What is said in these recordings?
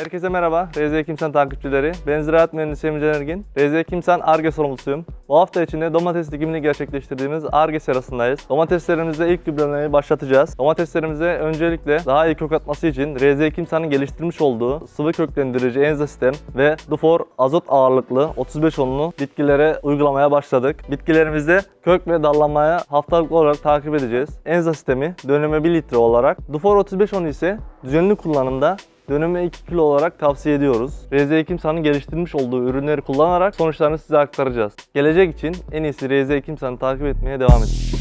Herkese merhaba, RZ Kimsan takipçileri. Ben Ziraat Mühendisi Emre Ergin. RZ Kimsan ARGE sorumlusuyum. Bu hafta içinde domates dikimini gerçekleştirdiğimiz ARGE serasındayız. Domateslerimizde ilk gübrelemeyi başlatacağız. Domateslerimize öncelikle daha iyi kök atması için RZ Kimsan'ın geliştirmiş olduğu sıvı köklendirici Enza sistem ve Dufor azot ağırlıklı 35 onlu bitkilere uygulamaya başladık. Bitkilerimizde kök ve dallanmaya haftalık olarak takip edeceğiz. Enza sistemi döneme 1 litre olarak, Dufor 35 onu ise düzenli kullanımda Döneme 2 kilo olarak tavsiye ediyoruz. RZ Kimsa'nın geliştirmiş olduğu ürünleri kullanarak sonuçlarını size aktaracağız. Gelecek için en iyisi RZ Kimsa'nı takip etmeye devam edin.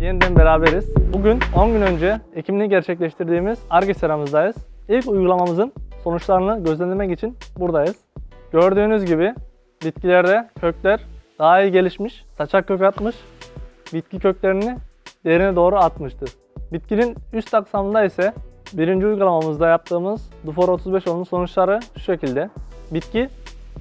Yeniden beraberiz. Bugün 10 gün önce ekimini gerçekleştirdiğimiz ARGE seramızdayız. İlk uygulamamızın sonuçlarını gözlemlemek için buradayız. Gördüğünüz gibi bitkilerde kökler daha iyi gelişmiş, saçak kök atmış, bitki köklerini derine doğru atmıştır. Bitkinin üst aksamında ise birinci uygulamamızda yaptığımız Dufor 35 onun sonuçları şu şekilde. Bitki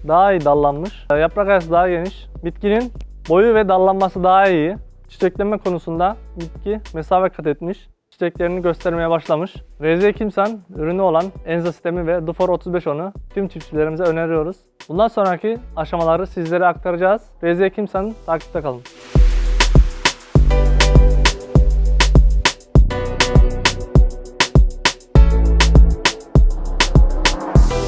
daha iyi dallanmış, yaprak arası daha geniş, bitkinin boyu ve dallanması daha iyi. Çiçeklenme konusunda bitki mesafe kat etmiş, çiçeklerini göstermeye başlamış. RZ Kimsan ürünü olan Enza sistemi ve Dufor 35 onu tüm çiftçilerimize öneriyoruz. Bundan sonraki aşamaları sizlere aktaracağız. RZ Kimsan takipte kalın.